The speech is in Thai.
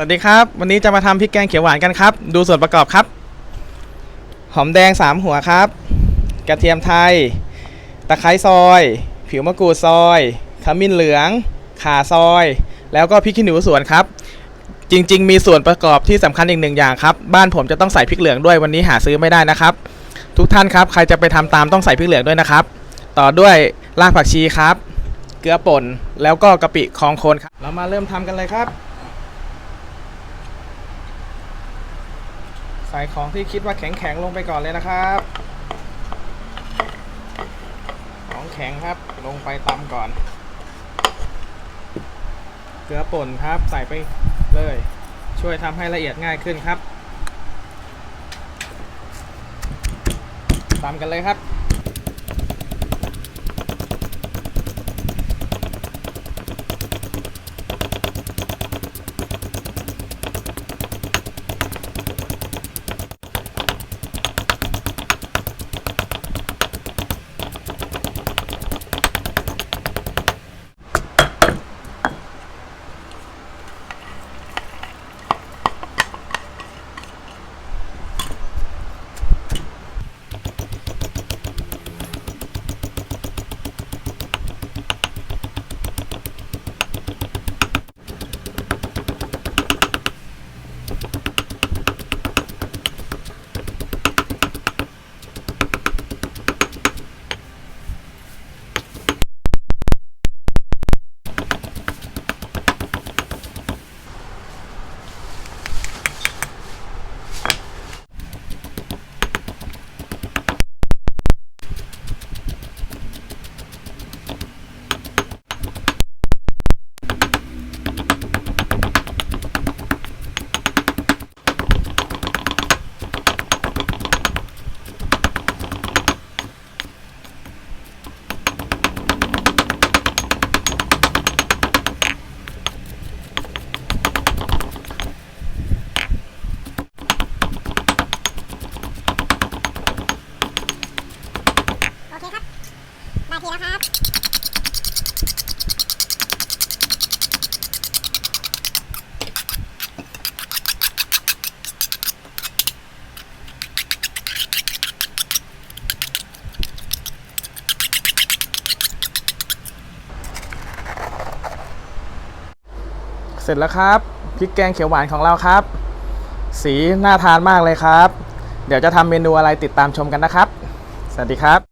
สวัสดีครับ วันนี้จะมาทำพริกแกงเขียวหวานกันครับ ดูส่วนประกอบครับ หอมแดง 3 หัวครับ กระเทียมไทย ตะไคร้ซอย ผิวมะกรูดซอยขมิ้นเหลือง ข่าซอย แล้วก็พริกขี้หนูสวนครับ จริง ๆ มีส่วนประกอบที่สำคัญอีกหนึ่งอย่างครับ บ้านผมจะต้องใส่พริกเหลืองด้วยวันนี้หาซื้อไม่ได้นะครับ ทุกท่านครับใครจะไปทำตามต้องใส่พริกเหลืองด้วยนะครับ ต่อด้วยรากผักชีครับ เกลือป่นแล้วก็กะปิคองโคนครับ เรามาเริ่มทำกันเลยครับ ใส่ของที่คิดว่าแข็งๆลงไปก่อนเลยนะครับ ของแข็งครับลงไปตำก่อน เกลือป่นครับใส่ไปเลย ช่วยทำให้ละเอียดง่ายขึ้นครับตำกันเลยครับ สร็จแล้วครับพริกแกงเขียวหวานของเราครับ สีน่าทานมากเลยครับ เดี๋ยวจะทำเมนูอะไรติดตามชมกันนะครับ สวัสดีครับ